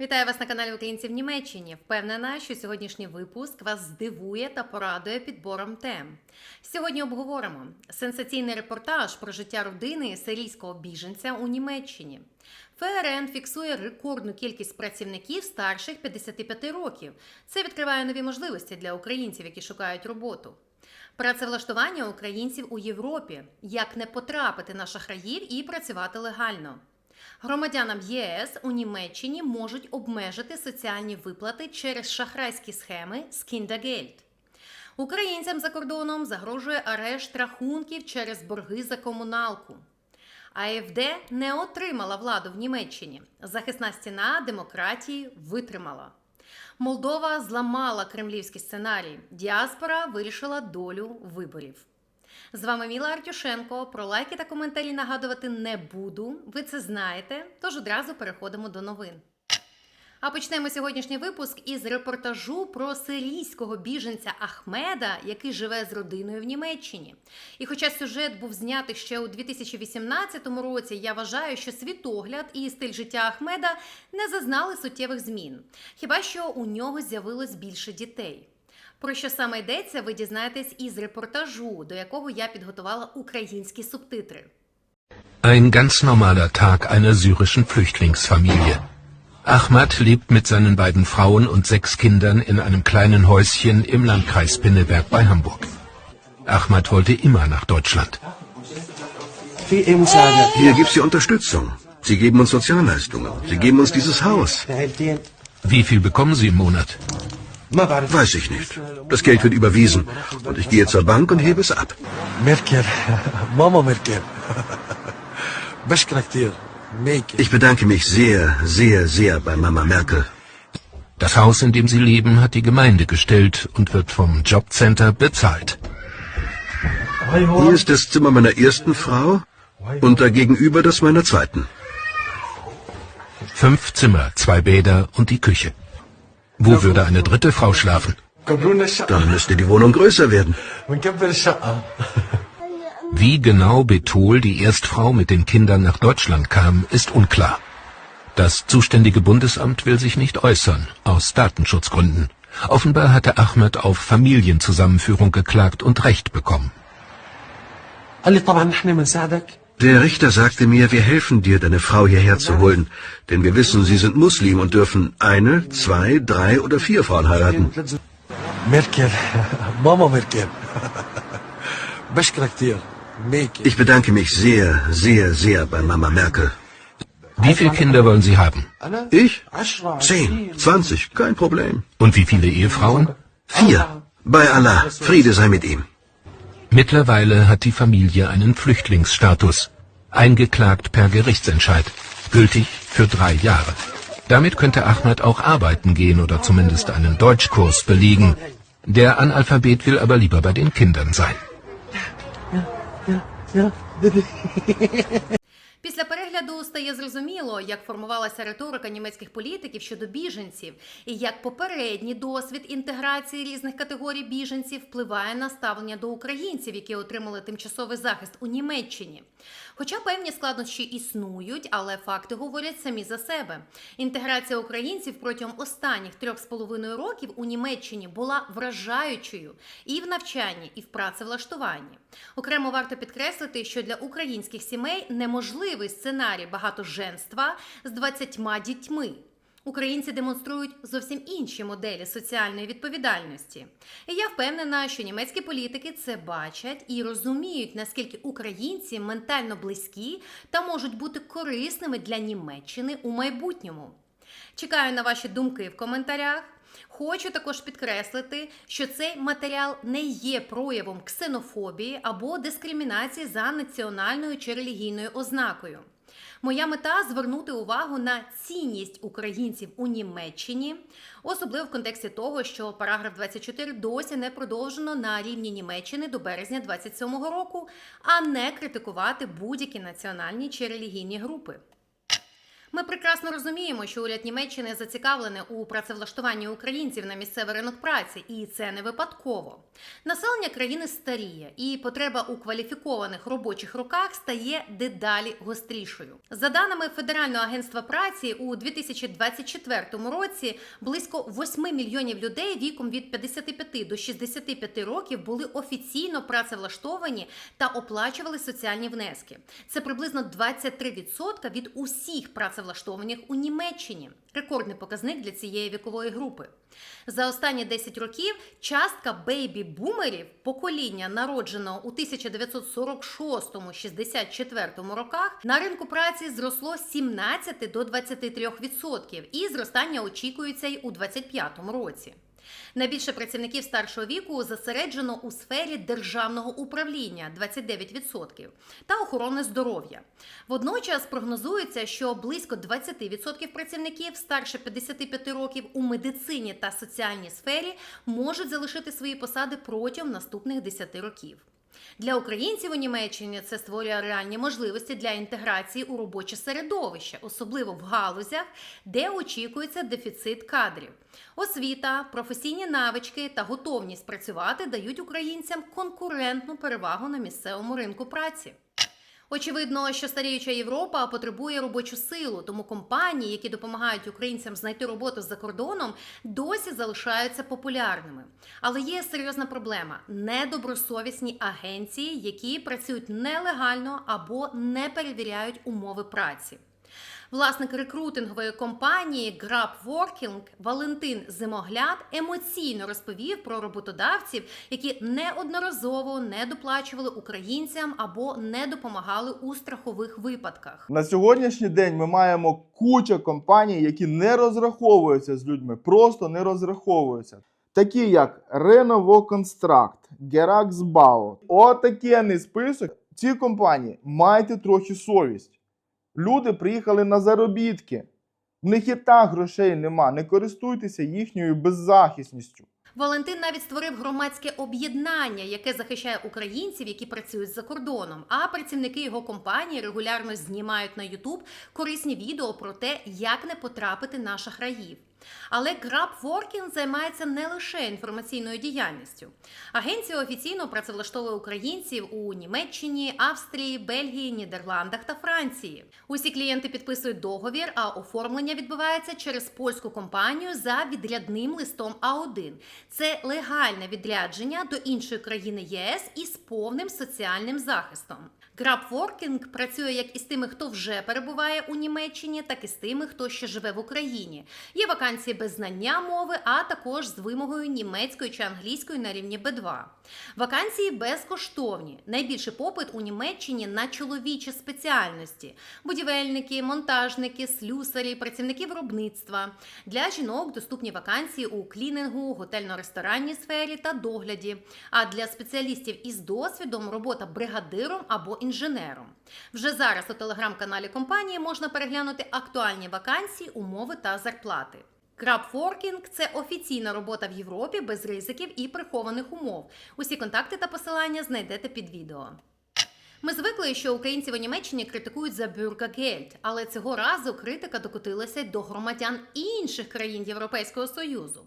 Вітаю вас на каналі Українці в Німеччині. Впевнена, що сьогоднішній випуск вас здивує та порадує підбором тем. Сьогодні обговоримо сенсаційний репортаж про життя родини сирійського біженця у Німеччині. ФРН фіксує рекордну кількість працівників старших 55 років. Це відкриває нові можливості для українців, які шукають роботу. Працевлаштування українців у Європі, як не потрапити на шахраїв і працювати легально. Громадянам ЄС у Німеччині можуть обмежити соціальні виплати через шахрайські схеми Скіндагельд. Українцям за кордоном загрожує арешт рахунків через борги за комуналку. АФД не отримала владу в Німеччині. Захисна стіна демократії витримала. Молдова зламала кремлівський сценарій. Діаспора вирішила долю виборів. З вами Міла Артюшенко. Про лайки та коментарі нагадувати не буду. Ви це знаєте. Тож одразу переходимо до новин. А почнемо сьогоднішній випуск із репортажу про сирійського біженця Ахмеда, який живе з родиною в Німеччині. І хоча сюжет був знятий ще у 2018 році, я вважаю, що світогляд і стиль життя Ахмеда не зазнали суттєвих змін. Хіба що у нього з'явилось більше дітей. Про що саме йдеться, ви дізнаєтесь із репортажу, до якого я підготувала українські субтитри. Ein ganz normaler Tag einer syrischen Flüchtlingsfamilie. Ahmad lebt mit seinen beiden Frauen und sechs Kindern in einem kleinen Häuschen im Landkreis Pinneberg bei Hamburg. Ahmad wollte immer nach Deutschland. Hier gibt es die Unterstützung. Sie geben uns Sozialleistungen. Sie geben uns dieses Haus. Wie viel bekommen Sie im Monat? Weiß ich nicht. Das Geld wird überwiesen und ich gehe zur Bank und hebe es ab. Merkel, Mama Merkel. Ich bedanke mich sehr, sehr, sehr bei Mama Merkel. Das Haus, in dem sie leben, hat die Gemeinde gestellt und wird vom Jobcenter bezahlt. Hier ist das Zimmer meiner ersten Frau und da gegenüber das meiner zweiten. Fünf Zimmer, zwei Bäder und die Küche. Wo würde eine dritte Frau schlafen? كبرونا الشقة Dann müsste die Wohnung größer werden. ونكبر الشقة Wie genau Betol, die Erstfrau mit den Kindern nach Deutschland kam, ist unklar. Das zuständige Bundesamt will sich nicht äußern, aus Datenschutzgründen. Offenbar hatte Ahmed auf Familienzusammenführung geklagt und Recht bekommen. قال لي طبعا نحن بنساعدك Der Richter sagte mir, wir helfen dir, deine Frau hierher zu holen, denn wir wissen, sie sind Muslim und dürfen eine, zwei, drei oder vier Frauen heiraten. Merkel, Mama Merkel. Ich bedanke mich sehr, sehr, sehr bei Mama Merkel. Wie viele Kinder wollen Sie haben? Ich? Zehn, zwanzig, kein Problem. Und wie viele Ehefrauen? Vier. Bei Allah, Friede sei mit ihm. Mittlerweile hat die Familie einen Flüchtlingsstatus. Eingeklagt per Gerichtsentscheid. Gültig für drei Jahre. Damit könnte Ahmed auch arbeiten gehen oder zumindest einen Deutschkurs belegen. Der Analphabet will aber lieber bei den Kindern sein. Після перегляду стає зрозуміло, як формувалася риторика німецьких політиків щодо біженців, і як попередній досвід інтеграції різних категорій біженців впливає на ставлення до українців, які отримали тимчасовий захист у Німеччині. Хоча певні складнощі існують, але факти говорять самі за себе. Інтеграція українців протягом останніх трьох з половиною років у Німеччині була вражаючою і в навчанні, і в працевлаштуванні. Окремо варто підкреслити, що для українських сімей неможливий сценарій багатоженства з 20 дітьми. Українці демонструють зовсім інші моделі соціальної відповідальності. І я впевнена, що німецькі політики це бачать і розуміють, наскільки українці ментально близькі та можуть бути корисними для Німеччини у майбутньому. Чекаю на ваші думки в коментарях. Хочу також підкреслити, що цей матеріал не є проявом ксенофобії або дискримінації за національною чи релігійною ознакою. Моя мета звернути увагу на цінність українців у Німеччині, особливо в контексті того, що параграф 24 досі не продовжено на рівні Німеччини до березня 27-го року, а не критикувати будь-які національні чи релігійні групи. Ми прекрасно розуміємо, що уряд Німеччини зацікавлений у працевлаштуванні українців на місцевий ринок праці, і це не випадково. Населення країни старіє, і потреба у кваліфікованих робочих руках стає дедалі гострішою. За даними Федерального агентства праці, у 2024 році близько 8 мільйонів людей віком від 55 до 65 років були офіційно працевлаштовані та оплачували соціальні внески. Це приблизно 23% від усіх працевлаштованих у Німеччині. Рекордний показник для цієї вікової групи. За останні 10 років частка бейбі-бумерів, покоління народженого у 1946-64 роках, на ринку праці зросло з 17 до 23%, і зростання очікується й у 2025 році. Найбільше працівників старшого віку зосереджено у сфері державного управління 29% та охорони здоров'я. Водночас прогнозується, що близько 20% працівників старше 55 років у медицині та соціальній сфері можуть залишити свої посади протягом наступних 10 років. Для українців у Німеччині це створює реальні можливості для інтеграції у робоче середовище, особливо в галузях, де очікується дефіцит кадрів. Освіта, професійні навички та готовність працювати дають українцям конкурентну перевагу на місцевому ринку праці. Очевидно, що старіюча Європа потребує робочу силу, тому компанії, які допомагають українцям знайти роботу за кордоном, досі залишаються популярними. Але є серйозна проблема: недобросовісні агенції, які працюють нелегально або не перевіряють умови праці. Власник рекрутингової компанії Grab Working Валентин Зимогляд емоційно розповів про роботодавців, які неодноразово не доплачували українцям або не допомагали у страхових випадках. На сьогоднішній день ми маємо куча компаній, які не розраховуються з людьми, просто не розраховуються. Такі як Renovo Construct, Geraxbau. Отакенний список. Ці компанії майте трохи совість. Люди приїхали на заробітки. В них і так грошей нема. Не користуйтеся їхньою беззахисністю. Валентин навіть створив громадське об'єднання, яке захищає українців, які працюють за кордоном. А працівники його компанії регулярно знімають на Ютуб корисні відео про те, як не потрапити на шахраїв. Але Working займається не лише інформаційною діяльністю. Агенція офіційно працевлаштовує українців у Німеччині, Австрії, Бельгії, Нідерландах та Франції. Усі клієнти підписують договір, а оформлення відбувається через польську компанію за відрядним листом А1. Це легальне відрядження до іншої країни ЄС із повним соціальним захистом. Grabworking працює як із тими, хто вже перебуває у Німеччині, так і з тими, хто ще живе в Україні. Є вакансії без знання мови, а також з вимогою німецької чи англійської на рівні B2. Вакансії безкоштовні. Найбільший попит у Німеччині на чоловічі спеціальності: будівельники, монтажники, слюсарі, працівники виробництва. Для жінок доступні вакансії у клінінгу, готельно-ресторанній сфері та догляді. А для спеціалістів із досвідом робота бригадиром або інженером. Вже зараз у телеграм-каналі компанії можна переглянути актуальні вакансії, умови та зарплати. Крабворкінг це офіційна робота в Європі без ризиків і прихованих умов. Усі контакти та посилання знайдете під відео. Ми звикли, що українців у Німеччині критикують за бюргагельд, але цього разу критика докотилася до громадян інших країн Європейського Союзу.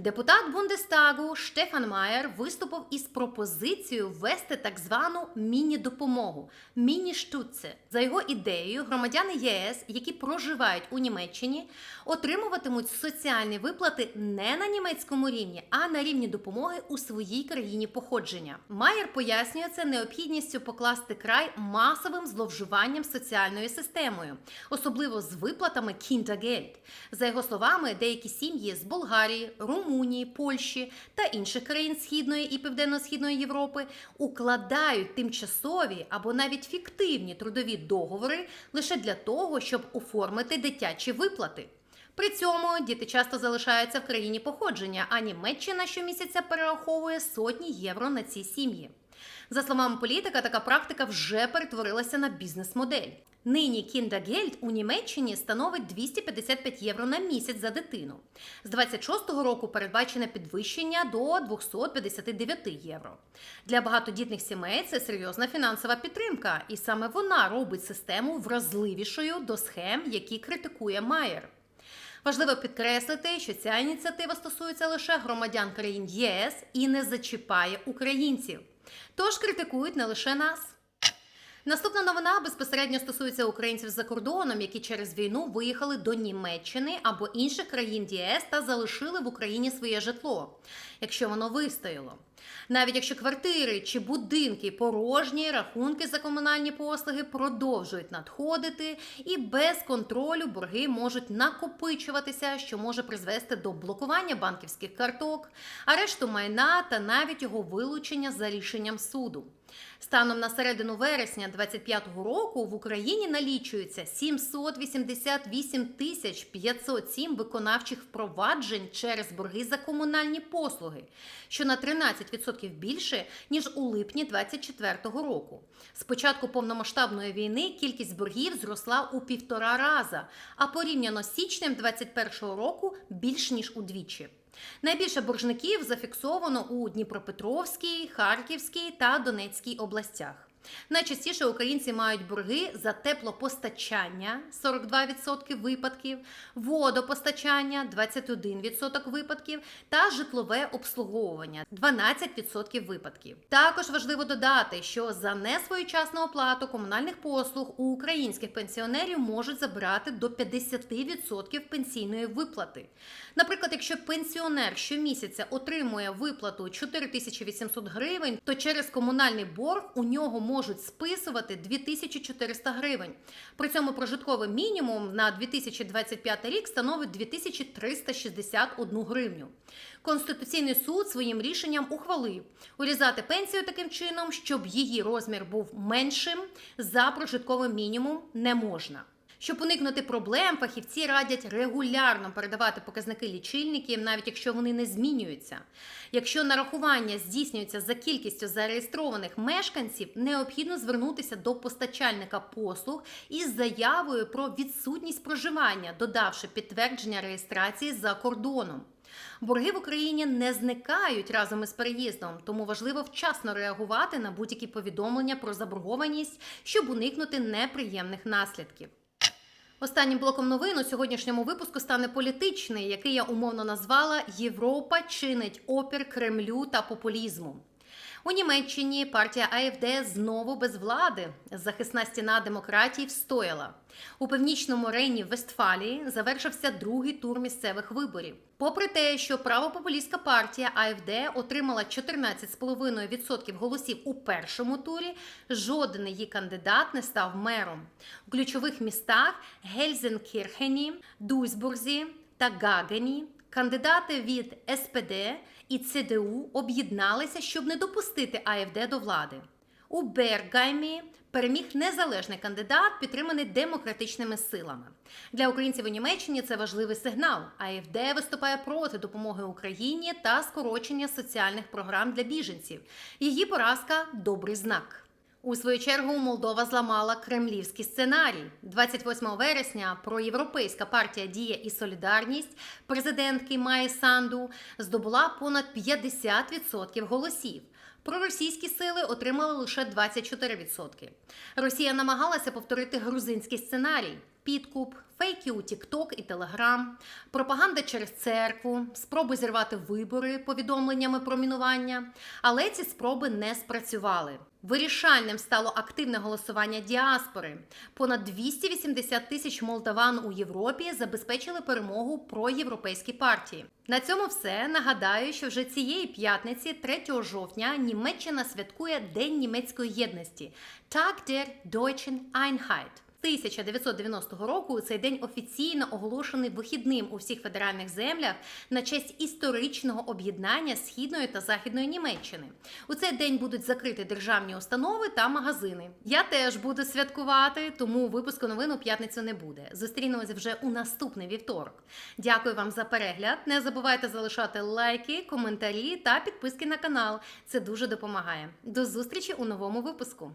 Депутат Бундестагу Штефан Майер виступив із пропозицією ввести так звану міні-допомогу міні-штуце. За його ідеєю, громадяни ЄС, які проживають у Німеччині, отримуватимуть соціальні виплати не на німецькому рівні, а на рівні допомоги у своїй країні походження. Майер пояснює це необхідністю покласти край масовим зловживанням соціальною системою, особливо з виплатами Kindergeld. За його словами, деякі сім'ї з Болгарії, Румунії, Польщі та інших країн Східної і Південно-Східної Європи укладають тимчасові або навіть фіктивні трудові договори лише для того, щоб оформити дитячі виплати. При цьому діти часто залишаються в країні походження, а Німеччина щомісяця перераховує сотні євро на ці сім'ї. За словами політика, така практика вже перетворилася на бізнес-модель. Нині кіндагельд у Німеччині становить 255 євро на місяць за дитину. З 26-го року передбачене підвищення до 259 євро. Для багатодітних сімей це серйозна фінансова підтримка, і саме вона робить систему вразливішою до схем, які критикує Майер. Важливо підкреслити, що ця ініціатива стосується лише громадян країн ЄС і не зачіпає українців. Тож критикують не лише нас. Наступна новина безпосередньо стосується українців за кордоном, які через війну виїхали до Німеччини або інших країн ЄС та залишили в Україні своє житло, якщо воно вистояло. Навіть якщо квартири чи будинки порожні, рахунки за комунальні послуги продовжують надходити, і без контролю борги можуть накопичуватися, що може призвести до блокування банківських карток, арешту майна та навіть його вилучення за рішенням суду. Станом на середину вересня 2025 року в Україні налічується 788 тисяч 507 виконавчих впроваджень через борги за комунальні послуги, що на 13% більше ніж у липні 2024 року. З початку повномасштабної війни кількість боргів зросла у півтора раза, а порівняно з січнем 2021 року більш ніж удвічі. Найбільше боржників зафіксовано у Дніпропетровській, Харківській та Донецькій областях. Найчастіше українці мають борги за теплопостачання 42% випадків, водопостачання 21% випадків та житлове обслуговування 12% випадків. Також важливо додати, що за несвоєчасну оплату комунальних послуг у українських пенсіонерів можуть забирати до 50% пенсійної виплати. Наприклад, якщо пенсіонер щомісяця отримує виплату 4800 гривень, то через комунальний борг у нього можуть списувати 2400 гривень. При цьому прожитковий мінімум на 2025 рік становить 2361 гривню. Конституційний суд своїм рішенням ухвалив урізати пенсію таким чином, щоб її розмір був меншим за прожитковий мінімум не можна. Щоб уникнути проблем, фахівці радять регулярно передавати показники лічильників, навіть якщо вони не змінюються. Якщо нарахування здійснюється за кількістю зареєстрованих мешканців, необхідно звернутися до постачальника послуг із заявою про відсутність проживання, додавши підтвердження реєстрації за кордоном. Борги в Україні не зникають разом із переїздом, тому важливо вчасно реагувати на будь-які повідомлення про заборгованість, щоб уникнути неприємних наслідків. Останнім блоком новин у сьогоднішньому випуску стане політичний, який я умовно назвала Європа чинить опір Кремлю та популізму. У Німеччині партія АФД знову без влади. Захисна стіна демократії встояла. У північному рейні Вестфалії завершився другий тур місцевих виборів. Попри те, що правопопулістська партія АФД отримала 14,5% голосів у першому турі, жоден її кандидат не став мером. У ключових містах Гельзенкірхені, Дуйсбурзі та Гагені кандидати від СПД і ЦДУ об'єдналися, щоб не допустити АФД до влади. У Бергаймі переміг незалежний кандидат, підтриманий демократичними силами. Для українців у Німеччині це важливий сигнал. АФД виступає проти допомоги Україні та скорочення соціальних програм для біженців. Її поразка добрий знак. У свою чергу Молдова зламала кремлівський сценарій. 28 вересня проєвропейська партія Дія і Солідарність президентки Майї Санду здобула понад 50% голосів. Проросійські сили отримали лише 24%. Росія намагалася повторити грузинський сценарій: підкуп, фейки у TikTok і Telegram, пропаганда через церкву, спроби зірвати вибори повідомленнями про мінування. Але ці спроби не спрацювали. Вирішальним стало активне голосування діаспори. Понад 280 тисяч молдаван у Європі забезпечили перемогу про європейські партії. На цьому все. Нагадаю, що вже цієї п'ятниці, 3 жовтня, Німеччина святкує День німецької єдності Tag der Deutschen Einheit. 1990 року цей день офіційно оголошений вихідним у всіх федеральних землях на честь історичного об'єднання східної та західної Німеччини. У цей день будуть закриті державні установи та магазини. Я теж буду святкувати, тому випуску новин у п'ятницю не буде. Зустрінемось вже у наступний вівторок. Дякую вам за перегляд. Не забувайте залишати лайки, коментарі та підписки на канал. Це дуже допомагає. До зустрічі у новому випуску.